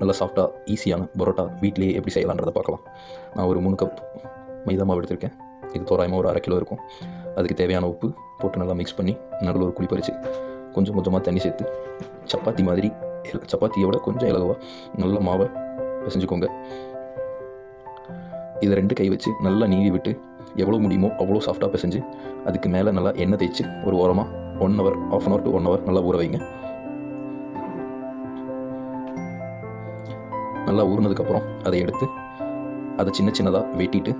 நல்லா சாஃப்டாக ஈஸியான பரோட்டா வீட்டிலேயே எப்படி செய்யலான்றதை பார்க்கலாம். நான் ஒரு மூணு கப் மைதா மாவு எடுத்திருக்கேன். இது தோராயமாக ஒரு அரை கிலோ இருக்கும். அதுக்கு தேவையான உப்பு போட்டு நல்லா மிக்ஸ் பண்ணி நடுவில் ஒரு குழி பறித்து கொஞ்சம் கொஞ்சமாக தண்ணி சேர்த்து சப்பாத்தி மாதிரி சப்பாத்தியை விட கொஞ்சம் இலகுவாக நல்ல மாவை பிசைஞ்சுக்கோங்க. இதை ரெண்டு கை வச்சு நல்லா நீவி விட்டு எவ்வளோ முடியுமோ அவ்வளோ சாஃப்டாக பிசைஞ்சு அதுக்கு மேலே நல்லா எண்ணெய் தேய்ச்சி ஒரு ஓரமாக one hour half an hour to one hour நல்லா ஊற வைங்க. நல்லா ஊறினதுக்கப்புறம் அதை எடுத்து அதை சின்ன சின்னதாக வெட்டிட்டு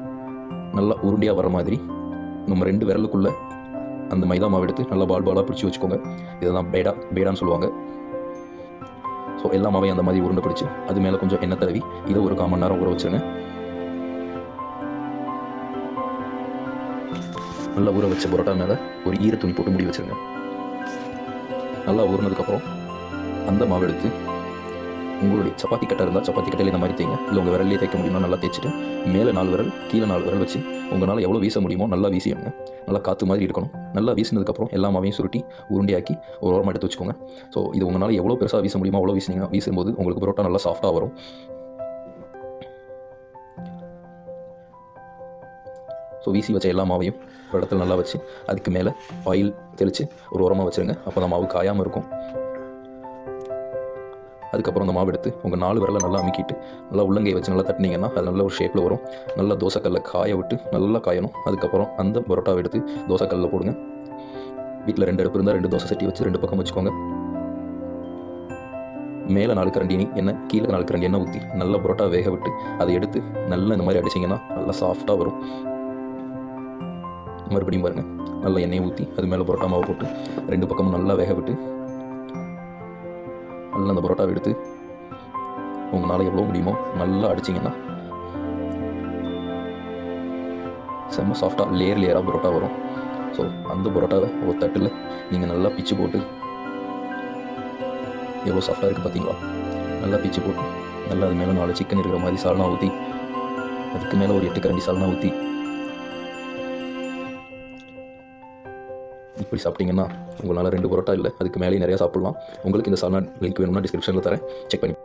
நல்லா உருண்டையாக வர மாதிரி நம்ம ரெண்டு விரலுக்குள்ளே அந்த மைதா மாவு எடுத்து நல்லா பால் பாலாக பிடிச்சி வச்சுக்கோங்க. இதெல்லாம் பேடா பேடான்னு சொல்லுவாங்க. ஸோ எல்லா மாவையும் அந்த மாதிரி உருண்டை பிடிச்சி அது மேலே கொஞ்சம் எண்ணெய் தடவி இதை ஒரு கால் மணி நேரம் ஊற வச்சுருங்க. நல்லா ஊற வச்ச பரோட்டா மேலே ஒரு ஈர துணி போட்டு முடி வச்சுருங்க. நல்லா ஊறினதுக்கப்புறம் அந்த மாவு எடுத்து உங்களுடைய சப்பாத்தி கட்டை இருந்தால் சப்பாத்தி கட்டையில் இந்த மாதிரி தேங்க இல்லை உங்கள் விரல்லே தேய்க்க முடியுமா நல்லா தேய்ச்சிட்டு மேலே நாலு விரல் கீழே நாலு விரல் வச்சு உங்களால் எவ்வளோ வீச முடியுமோ நல்லா வீசிடுங்க. நல்லா காற்று மாதிரி இருக்கணும். நல்லா வீசினதுக்கப்புறம் எல்லா மாவையும் சுருட்டி உருண்டையாக்கி ஒரு ஓரமாக எடுத்து வச்சுக்கோங்க. ஸோ இது உங்களால் எவ்வளோ பெருசாக வீச முடியுமோ அவ்வளோ வீசினீங்கன்னா வீசும்போது உங்களுக்கு பரோட்டா நல்லா சாஃப்டாக வரும். ஸோ வீசி வச்ச எல்லா மாவையும் ஒரு இடத்துல நல்லா வச்சு அதுக்கு மேலே ஆயில் தெளித்து ஒரு உரமாக வச்சுருங்க. அப்போ தான் மாவு காயாமல் இருக்கும். அதுக்கப்புறம் அந்த மாவு எடுத்து உங்கள் நாலு விரலை நல்லா அமுக்கிட்டு நல்லா உள்ளங்கையை வச்சு நல்லா தட்டினீங்கன்னா அது நல்ல ஒரு ஷேப்பில் வரும். நல்லா தோசைக்கல்ல காய விட்டு நல்லா காயணும். அதுக்கப்புறம் அந்த பரோட்டாவை எடுத்து தோசைக்கல்லில் போடுங்க. வீட்டில் ரெண்டு அடுப்பு இருந்தால் ரெண்டு தோசை சட்டி வச்சு ரெண்டு பக்கம் வச்சுக்கோங்க. மேலே நாலு கரண்டி எண்ணெய் கீழே நாலு கரண்டி எண்ணெய் ஊற்றி நல்லா பரோட்டா வேக விட்டு அதை எடுத்து நல்லா இந்த மாதிரி அடிச்சிங்கன்னா நல்லா சாஃப்டாக வரும். மறுபடியும் பாருங்கள் நல்லா எண்ணெயை ஊற்றி அது மேலே பரோட்டா மாவு போட்டு ரெண்டு பக்கமும் நல்லா வேக விட்டு நல்லா அந்த பரோட்டாவை எடுத்து உங்களால் எவ்வளோ முடியுமோ நல்லா அடிச்சிங்கன்னா செம்ம சாஃப்டாக லேயர் லேயராக பரோட்டா வரும். ஸோ அந்த பரோட்டாவை ஒரு தட்டில் நீங்கள் நல்லா பிச்சு போட்டு எவ்வளோ சாஃப்டாக இருக்குது பார்த்தீங்களா நல்லா பிச்சு போட்டு நல்லா அது மேலே நாலு சிக்கன் இருக்கிற மாதிரி சால்னா ஊற்றி அதுக்கு மேலே ஒரு எட்டு கரண்டி சால்னா ஊற்றி இப்படி சாப்பிட்டீங்கன்னா உங்களால் ரெண்டு பரோட்டா இல்லை அதுக்கு மேலேயே நிறையா சாப்பிட்லாம். உங்களுக்கு இந்த சால்னா லிங்க் வேணும்னா டிஸ்கிரிப்ஷனில் தரேன். செக் பண்ணி